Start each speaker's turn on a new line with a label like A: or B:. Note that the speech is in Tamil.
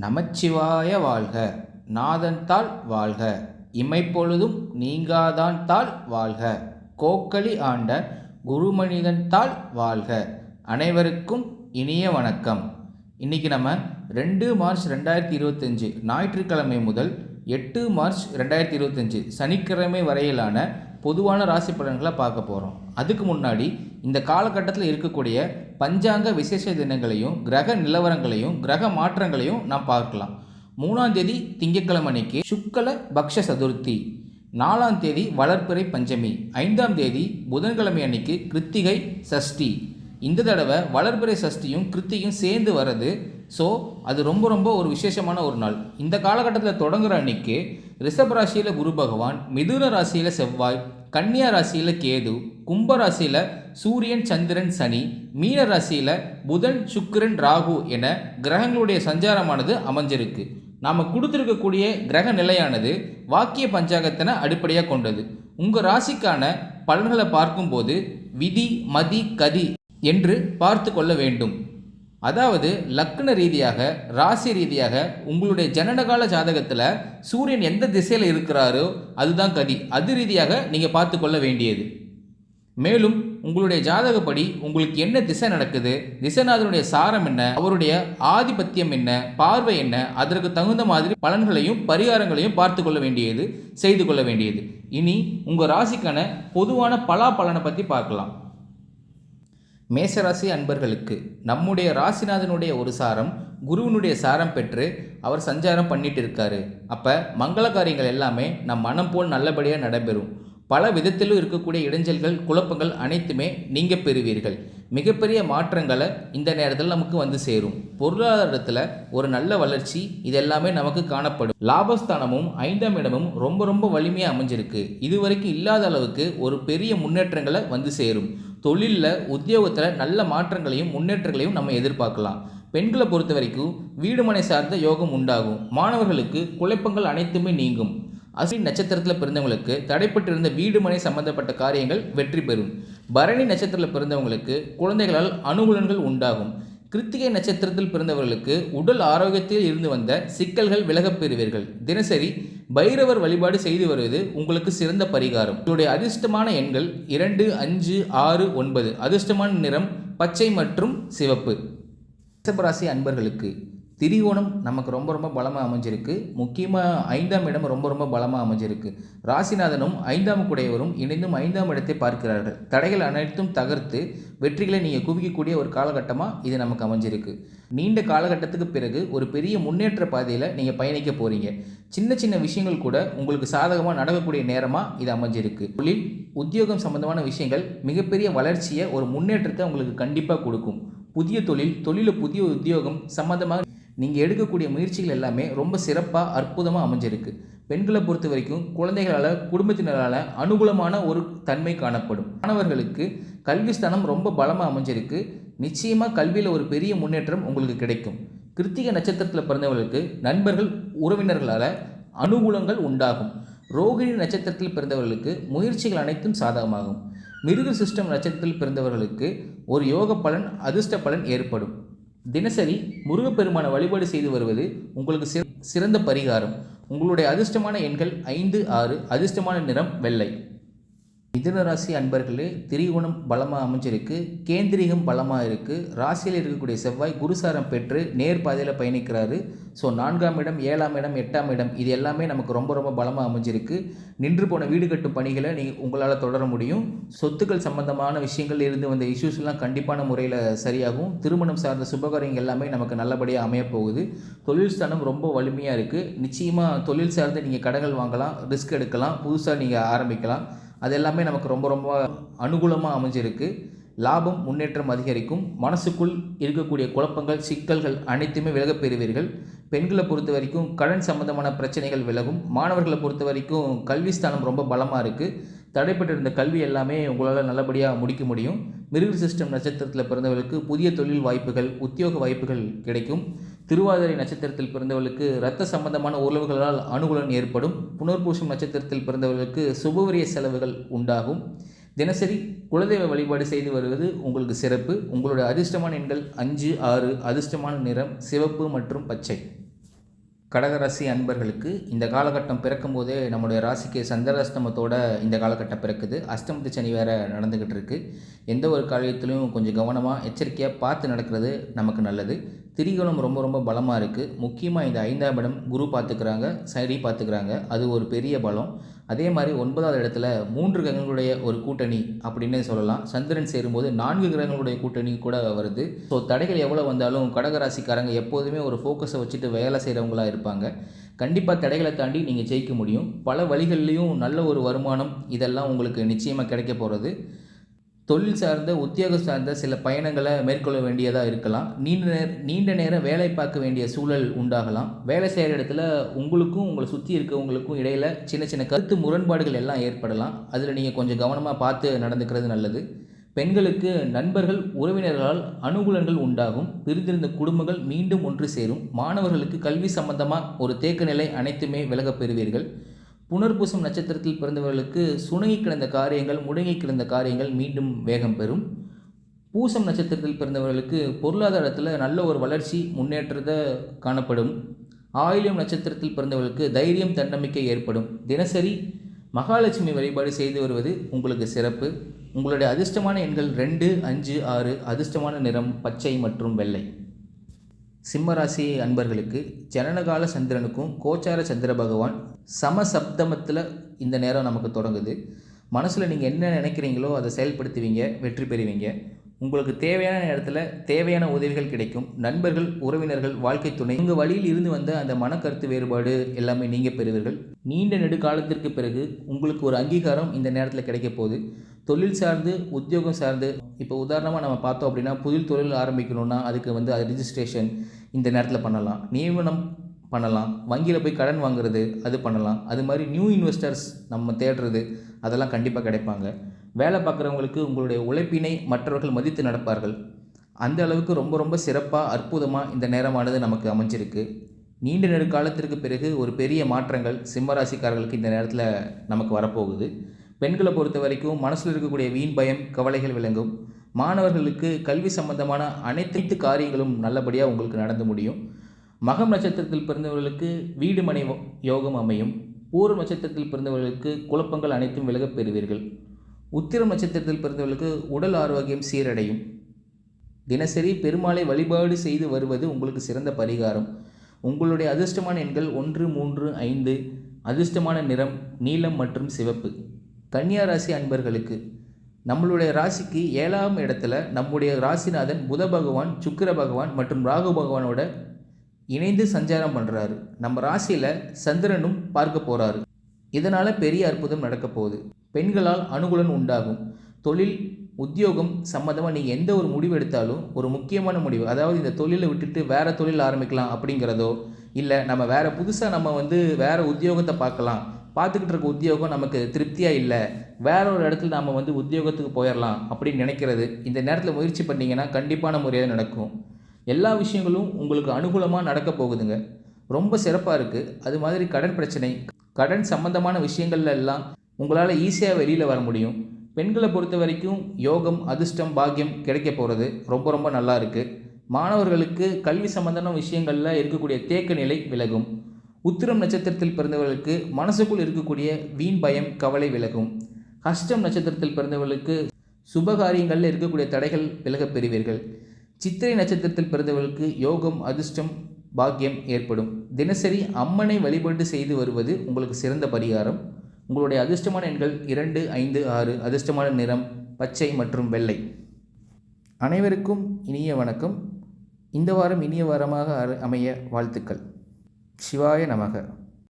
A: நமச்சிவாய வாழ்க. நாதன்தாள் வாழ்க. இமைப்பொழுதும் நீங்காதான் தாள் வாழ்க. கோக்களி ஆண்ட குருமனிதன் தாள் வாழ்க. அனைவருக்கும் இனிய வணக்கம். இன்றைக்கி நம்ம ரெண்டு மார்ச் ரெண்டாயிரத்தி இருபத்தஞ்சி ஞாயிற்றுக்கிழமை முதல் எட்டு மார்ச் ரெண்டாயிரத்தி இருபத்தஞ்சு சனிக்கிழமை வரையிலான பொதுவான ராசி பலன்களை பார்க்க போகிறோம் அதுக்கு முன்னாடி இந்த காலகட்டத்தில் இருக்கக்கூடிய பஞ்சாங்க விசேஷ தினங்களையும் கிரக நிலவரங்களையும் கிரக மாற்றங்களையும் நாம் பார்க்கலாம். மூணாம் தேதி திங்கட்கிழமை அன்னைக்கு சுக்கல பக்ஷ சதுர்த்தி. நாலாம் தேதி வளர்ப்பிறை பஞ்சமி. ஐந்தாம் தேதி புதன்கிழமை அன்னைக்கு கிருத்திகை சஷ்டி. இந்த தடவை வளர்பிறை சஷ்டியும் கிருத்தியும் சேர்ந்து வர்றது ஸோ அது ரொம்ப ரொம்ப ஒரு விசேஷமான ஒரு நாள். இந்த காலகட்டத்தில் தொடங்குற அன்னைக்கு ரிஷப் ராசியில் குரு பகவான் மிதுன ராசியில் செவ்வாய் கன்னியா ராசியில் கேது கும்ப ராசியில் சூரியன் சந்திரன் சனி மீன ராசியில் புதன் சுக்கிரன் ராகு என கிரகங்களுடைய சஞ்சாரமானது அமைஞ்சிருக்கு. நாம் கொடுத்துருக்கக்கூடிய கிரக நிலையானது வாக்கிய பஞ்சாங்கத்தினை அடிப்படையாக கொண்டது. உங்கள் ராசிக்கான பலன்களை பார்க்கும்போது விதி மதி கதி என்று பார்த்து கொள்ள வேண்டும். அதாவது லக்ன ரீதியாக ராசி ரீதியாக உங்களுடைய ஜனனகால ஜாதகத்தில் சூரியன் எந்த திசையில் இருக்கிறாரோ அதுதான் கதி. அது ரீதியாக நீங்கள் பார்த்து கொள்ள வேண்டியது. மேலும் உங்களுடைய ஜாதகப்படி உங்களுக்கு என்ன திசை நடக்குது? திசைநாதனுடைய சாரம் என்ன? அவருடைய ஆதிபத்தியம் என்ன? பார்வை என்ன? அதற்கு தகுந்த மாதிரி பலன்களையும் பரிகாரங்களையும் பார்த்து கொள்ள வேண்டியது செய்து கொள்ள வேண்டியது. இனி உங்கள் ராசிக்கான பொதுவான பலா பலனை பற்றி பார்க்கலாம். மேசராசி அன்பர்களுக்கு நம்முடைய ராசிநாதனுடைய ஒரு சாரம் குருவினுடைய சாரம் பெற்று அவர் சஞ்சாரம் பண்ணிட்டு இருக்காரு. அப்போ மங்கள காரியங்கள் எல்லாமே நம் மனம் போல் நல்லபடியாக நடைபெறும். பல விதத்திலும் இருக்கக்கூடிய இடைஞ்சல்கள் குழப்பங்கள் அனைத்துமே நீங்கள் பெறுவீர்கள். மிகப்பெரிய மாற்றங்களை இந்த நேரத்தில் நமக்கு வந்து சேரும். பொருளாதாரத்தில் ஒரு நல்ல வளர்ச்சி இதெல்லாமே நமக்கு காணப்படும். லாபஸ்தானமும் ஐந்தாம் இடமும் ரொம்ப ரொம்ப வலிமையாக அமைஞ்சிருக்கு. இதுவரைக்கும் இல்லாத அளவுக்கு ஒரு பெரிய முன்னேற்றங்களை வந்து சேரும். தொழிலில் உத்தியோகத்தில் நல்ல மாற்றங்களையும் முன்னேற்றங்களையும் நம்ம எதிர்பார்க்கலாம். பெண்களை பொறுத்த வரைக்கும் வீடுமனை சார்ந்த யோகம் உண்டாகும். மாணவர்களுக்கு குழப்பங்கள் அனைத்துமே நீங்கும். அஸ்வின் நட்சத்திரத்தில் பிறந்தவங்களுக்கு தடைப்பட்டிருந்த வீடுமனை சம்பந்தப்பட்ட காரியங்கள் வெற்றி பெறும். பரணி நட்சத்திரத்தில் பிறந்தவங்களுக்கு குழந்தைகளால் அனுகூலங்கள் உண்டாகும். கிருத்திகை நட்சத்திரத்தில் பிறந்தவர்களுக்கு உடல் ஆரோக்கியத்தில் இருந்து வந்த சிக்கல்கள் விலகப் பெறுவீர்கள். தினசரி பைரவர் வழிபாடு செய்து வருவது உங்களுக்கு சிறந்த பரிகாரம். உங்களுடைய அதிர்ஷ்டமான எண்கள் இரண்டு அஞ்சு ஆறு ஒன்பது. அதிர்ஷ்டமான நிறம் பச்சை மற்றும் சிவப்பு. ரிஷபராசி அன்பர்களுக்கு திரிகோணம் நமக்கு ரொம்ப ரொம்ப பலமாக அமைஞ்சிருக்கு. முக்கியமாக ஐந்தாம் இடம் ரொம்ப ரொம்ப பலமாக அமைஞ்சிருக்கு. ராசிநாதனும் ஐந்தாம் குடையவரும் இணைந்தும் ஐந்தாம் இடத்தை பார்க்கிறார்கள். தடைகள் அனைத்தும் தகர்த்து வெற்றிகளை நீங்கள் குவிக்கக்கூடிய ஒரு காலகட்டமாக இது நமக்கு அமைஞ்சிருக்கு. நீண்ட காலகட்டத்துக்கு பிறகு ஒரு பெரிய முன்னேற்ற பாதையில் நீங்கள் பயணிக்க போகிறீங்க சின்ன சின்ன விஷயங்கள் கூட உங்களுக்கு சாதகமாக நடக்கக்கூடிய நேரமாக இது அமைஞ்சிருக்கு. தொழில் உத்தியோகம் சம்பந்தமான விஷயங்கள் மிகப்பெரிய வளர்ச்சியை ஒரு முன்னேற்றத்தை உங்களுக்கு கண்டிப்பாக கொடுக்கும். புதிய தொழில் தொழிலில் புதிய உத்தியோகம் சம்மந்தமாக நீங்கள் எடுக்கக்கூடிய முயற்சிகள் எல்லாமே ரொம்ப சிறப்பாக அற்புதமாக அமைஞ்சிருக்கு. பெண்களை பொறுத்த வரைக்கும் குழந்தைகளால் குடும்பத்தினரால் அனுகூலமான ஒரு தன்மை காணப்படும். மாணவர்களுக்கு கல்வி ஸ்தானம் ரொம்ப பலமாக அமைஞ்சிருக்கு. நிச்சயமாக கல்வியில் ஒரு பெரிய முன்னேற்றம் உங்களுக்கு கிடைக்கும். கிருத்திகை நட்சத்திரத்தில் பிறந்தவர்களுக்கு நண்பர்கள் உறவினர்களால் அனுகூலங்கள் உண்டாகும். ரோகிணி நட்சத்திரத்தில் பிறந்தவர்களுக்கு முயற்சிகள் அனைத்தும் சாதகமாகும். மிருக சிஸ்டம் நட்சத்திரத்தில் பிறந்தவர்களுக்கு ஒரு யோக பலன் அதிர்ஷ்ட பலன் ஏற்படும். தினசரி முருகப்பெருமான வழிபாடு செய்து வருவது உங்களுக்கு சிறந்த பரிகாரம். உங்களுடைய அதிர்ஷ்டமான எண்கள் ஐந்து ஆறு அதிர்ஷ்டமான நிறம் வெள்ளை. மிதுன ராசி அன்பர்களே திரிகோணம் பலமாக அமைஞ்சிருக்கு கேந்திரிகம் பலமாக இருக்குது ராசியில் இருக்கக்கூடிய செவ்வாய் குருசாரம் பெற்று நேர் பாதையில் பயணிக்கிறாரு. ஸோ நான்காம் இடம் ஏழாம் இடம் எட்டாம் இடம் இது எல்லாமே நமக்கு ரொம்ப ரொம்ப பலமாக அமைஞ்சிருக்கு. நின்று போன வீடு கட்டும் பணிகளை நீங்கள் உங்களால் தொடர முடியும். சொத்துக்கள் சம்பந்தமான விஷயங்கள் இருந்து வந்த இஷ்யூஸ்லாம் கண்டிப்பான முறையில் சரியாகும். திருமணம் சார்ந்த சுபகாரியங்கள் எல்லாமே நமக்கு நல்லபடியாக அமையப் போகுது. தொழில் ஸ்தானம் ரொம்ப வலிமையாக இருக்குது நிச்சயமாக தொழில் சார்ந்து நீங்கள் கடைகள் வாங்கலாம் ரிஸ்க் எடுக்கலாம் புதுசாக நீங்கள் ஆரம்பிக்கலாம். அது எல்லாமே நமக்கு ரொம்ப ரொம்ப அனுகூலமாக அமைஞ்சிருக்கு. லாபம் முன்னேற்றம் அதிகரிக்கும். மனசுக்குள் இருக்கக்கூடிய குழப்பங்கள் சிக்கல்கள் அனைத்துமே விலகப் பெறுவீர்கள். பெண்களை பொறுத்த வரைக்கும் கடன் சம்பந்தமான பிரச்சனைகள் விலகும். மாணவர்களை பொறுத்த வரைக்கும் கல்வி ஸ்தானம் ரொம்ப பலமாக இருக்குது தடைப்பட்டிருந்த கல்வி எல்லாமே உங்களால் நல்லபடியாக முடிக்க முடியும். மிருக சிஸ்டம் நட்சத்திரத்தில் பிறந்தவர்களுக்கு புதிய தொழில் வாய்ப்புகள் உத்தியோக வாய்ப்புகள் கிடைக்கும். திருவாதிரை நட்சத்திரத்தில் பிறந்தவர்களுக்கு இரத்த சம்பந்தமான உறவுகளால் அனுகூலம் ஏற்படும். புனர்பூசம் நட்சத்திரத்தில் பிறந்தவர்களுக்கு சுபவரிய செலவுகள் உண்டாகும். தினசரி குலதெய்வ வழிபாடு செய்து வருவது உங்களுக்கு சிறப்பு. உங்களுடைய அதிர்ஷ்டமான எண்கள் அஞ்சு ஆறு அதிர்ஷ்டமான நிறம் சிவப்பு மற்றும் பச்சை. கடகராசி அன்பர்களுக்கு இந்த காலகட்டம் பிறக்கும்போதே நம்முடைய ராசிக்கு சந்திராஷ்டமத்தோட இந்த காலகட்டம் பிறக்குது. அஷ்டமத்து சனி வேறு நடந்துக்கிட்டு இருக்கு. எந்த ஒரு காரியத்திலையும் கொஞ்சம் கவனமாக எச்சரிக்கையாக பார்த்து நடக்கிறது நமக்கு நல்லது. திரிகோணம் ரொம்ப ரொம்ப பலமாக இருக்குது முக்கியமாக இந்த ஐந்தாம் இடம் குரு பார்த்துக்கிறாங்க சரி பார்த்துக்கிறாங்க. அது ஒரு பெரிய பலம். அதே மாதிரி ஒன்பதாவது இடத்துல மூன்று கிரகங்களுடைய ஒரு கூட்டணி அப்படின்னு சொல்லலாம். சந்திரன் சேரும்போது நான்கு கிரகங்களுடைய கூட்டணி கூட வருது. ஸோ தடைகள் எவ்வளோ வந்தாலும் கடகராசிக்காரங்க எப்போதுமே ஒரு ஃபோக்கஸை வச்சுட்டு வேலை செய்கிறவங்களாக இருப்பாங்க. கண்டிப்பாக தடைகளை தாண்டி நீங்கள் ஜெயிக்க முடியும். பல வழிகள்லேயும் நல்ல ஒரு வருமானம் இதெல்லாம் உங்களுக்கு நிச்சயமாக கிடைக்க போகிறது தொழில் சார்ந்த உத்தியோகம் சார்ந்த சில பயணங்களை மேற்கொள்ள வேண்டியதாக இருக்கலாம். நீண்ட நேர நீண்ட நேரம் வேலை பார்க்க வேண்டிய சூழல் உண்டாகலாம். வேலை செய்கிற இடத்துல உங்களுக்கும் உங்களை சுற்றி இருக்கவங்களுக்கும் இடையில் சின்ன சின்ன கருத்து முரண்பாடுகள் எல்லாம் ஏற்படலாம். அதில் நீங்கள் கொஞ்சம் கவனமாக பார்த்து நடந்துக்கிறது நல்லது. பெண்களுக்கு நண்பர்கள் உறவினர்களால் அனுகூலங்கள் உண்டாகும். பிரிந்திருந்த குடும்பங்கள் மீண்டும் ஒன்று சேரும். மாணவர்களுக்கு கல்வி சம்பந்தமாக ஒரு தேக்க நிலை அனைத்துமே விலகப் பெறுவீர்கள். புனர்பூசம் நட்சத்திரத்தில் பிறந்தவர்களுக்கு சுணங்கி கிடந்த காரியங்கள் முடங்கி கிடந்த காரியங்கள் மீண்டும் வேகம் பெறும். பூசம் நட்சத்திரத்தில் பிறந்தவர்களுக்கு பொருளாதாரத்தில் நல்ல ஒரு வளர்ச்சி முன்னேற்றத்தை காணப்படும். ஆயிலியம் நட்சத்திரத்தில் பிறந்தவர்களுக்கு தைரியம் தன்னம்பிக்கை ஏற்படும். தினசரி மகாலட்சுமி வழிபாடு செய்து வருவது உங்களுக்கு சிறப்பு. உங்களுடைய அதிர்ஷ்டமான எண்கள் ரெண்டு அஞ்சு ஆறு அதிர்ஷ்டமான நிறம் பச்சை மற்றும் வெள்ளை. சிம்மராசி அன்பர்களுக்கு ஜனனகால சந்திரனுக்கும் கோச்சார சந்திர பகவான் சமசப்தமத்தில் இந்த நேரம் நமக்கு தொடங்குது. மனசில் நீங்கள் என்ன நினைக்கிறீங்களோ அதை செயல்படுத்துவீங்க வெற்றி பெறுவீங்க. உங்களுக்கு தேவையான நேரத்தில் தேவையான உதவிகள் கிடைக்கும். நண்பர்கள் உறவினர்கள் வாழ்க்கை துணை உங்கள் வழியில் இருந்து வந்த அந்த மனக்கருத்து வேறுபாடு எல்லாமே நீங்கள் பெறுவீர்கள். நீண்ட நெடுக்காலத்திற்கு பிறகு உங்களுக்கு ஒரு அங்கீகாரம் இந்த நேரத்தில் கிடைக்க போகுது. தொழில் சார்ந்து உத்தியோகம் சார்ந்து. இப்போ உதாரணமாக நம்ம பார்த்தோம் அப்படின்னா புதில் தொழில் ஆரம்பிக்கணும்னா அதுக்கு வந்து அது ரிஜிஸ்ட்ரேஷன் இந்த நேரத்தில் பண்ணலாம். நியமனம் பண்ணலாம். வங்கியில் போய் கடன் வாங்குறது அது பண்ணலாம். அது மாதிரி நியூ இன்வெஸ்டர்ஸ் நம்ம தேடுறது அதெல்லாம் கண்டிப்பாக கிடைப்பாங்க. வேலை பார்க்குறவங்களுக்கு உங்களுடைய உழைப்பினை மற்றவர்கள் மதித்து நடப்பார்கள். அந்த அளவுக்கு ரொம்ப ரொம்ப சிறப்பாக அற்புதமாக இந்த நேரமானது நமக்கு அமைஞ்சிருக்கு. நீண்ட நெடுக்காலத்திற்கு பிறகு ஒரு பெரிய மாற்றங்கள் சிம்மராசிக்காரர்களுக்கு இந்த நேரத்தில் நமக்கு வரப்போகுது. பெண்களை பொறுத்த வரைக்கும் மனசில் இருக்கக்கூடிய வீண் பயம் கவலைகள் விளங்கும். மாணவர்களுக்கு கல்வி சம்பந்தமான அனைத்து காரியங்களும் நல்லபடியாக உங்களுக்கு நடந்து முடியும். மகம் நட்சத்திரத்தில் பிறந்தவர்களுக்கு வீடு மனை யோகம் அமையும். பூர்வ நட்சத்திரத்தில் பிறந்தவர்களுக்கு குழப்பங்கள் அனைத்தும் விலகப் பெறுவீர்கள். உத்திரம் நட்சத்திரத்தில் பிறந்தவர்களுக்கு உடல் ஆரோக்கியம் சீரடையும். தினசரி பெருமாளை வழிபாடு செய்து வருவது உங்களுக்கு சிறந்த பரிகாரம். உங்களுடைய அதிர்ஷ்டமான எண்கள் ஒன்று மூன்று ஐந்து. அதிர்ஷ்டமான நிறம் நீலம் மற்றும் சிவப்பு. கன்னியா ராசி அன்பர்களுக்கு நம்மளுடைய ராசிக்கு ஏழாம் இடத்துல நம்முடைய ராசிநாதன் புத பகவான் சுக்கிர பகவான் மற்றும் ராகு பகவானோட இணைந்து சஞ்சாரம் பண்ணுறாரு நம்ம ராசியில் சந்திரனும் பார்க்க போகிறாரு இதனால் பெரிய அற்புதம் நடக்க போகுது. பெண்களால் அனுகூலம் உண்டாகும். தொழில் உத்தியோகம் சம்மந்தமாக நீங்கள் எந்த ஒரு முடிவு எடுத்தாலும் ஒரு முக்கியமான முடிவு. அதாவது இந்த தொழிலை விட்டுட்டு வேறு தொழில் ஆரம்பிக்கலாம் அப்படிங்கிறதோ இல்லை நம்ம வேறு புதுசாக நம்ம வந்து வேறு உத்தியோகத்தை பார்க்கலாம். பார்த்துக்கிட்டு இருக்க உத்தியோகம் நமக்கு திருப்தியாக இல்லை. வேற ஒரு இடத்துல நாம் வந்து உத்தியோகத்துக்கு போயிடலாம் அப்படின்னு நினைக்கிறது. இந்த நேரத்தில் முயற்சி பண்ணிங்கன்னா கண்டிப்பான முறையில் நடக்கும். எல்லா விஷயங்களும் உங்களுக்கு அனுகூலமாக நடக்க போகுதுங்க. ரொம்ப சிறப்பாக இருக்குது அது மாதிரி கடன் பிரச்சனை கடன் சம்பந்தமான விஷயங்கள்ல எல்லாம் உங்களால் ஈஸியாக வெளியில் வர முடியும். பெண்களை பொறுத்த வரைக்கும் யோகம் அதிர்ஷ்டம் பாக்கியம் கிடைக்க போகிறது ரொம்ப ரொம்ப நல்லா இருக்குது மாணவர்களுக்கு கல்வி சம்பந்தமான விஷயங்களில் இருக்கக்கூடிய தேக்க நிலை விலகும். உத்திரம் நட்சத்திரத்தில் பிறந்தவர்களுக்கு மனசுக்குள் இருக்கக்கூடிய வீண் பயம் கவலை விலகும். ஹஷ்டம் நட்சத்திரத்தில் பிறந்தவர்களுக்கு சுபகாரியங்களில் இருக்கக்கூடிய தடைகள் விலகப் பெறுவீர்கள். சித்திரை நட்சத்திரத்தில் பிறந்தவர்களுக்கு யோகம் அதிர்ஷ்டம் பாக்கியம் ஏற்படும். தினசரி அம்மனை வழிபாடு செய்து வருவது உங்களுக்கு சிறந்த பரிகாரம். உங்களுடைய அதிர்ஷ்டமான எண்கள் இரண்டு ஐந்து ஆறு அதிர்ஷ்டமான நிறம் பச்சை மற்றும் வெள்ளை. அனைவருக்கும் இனிய வணக்கம். இந்த வாரம் இனிய வாரமாக அமைய வாழ்த்துக்கள். சிவாய நமக.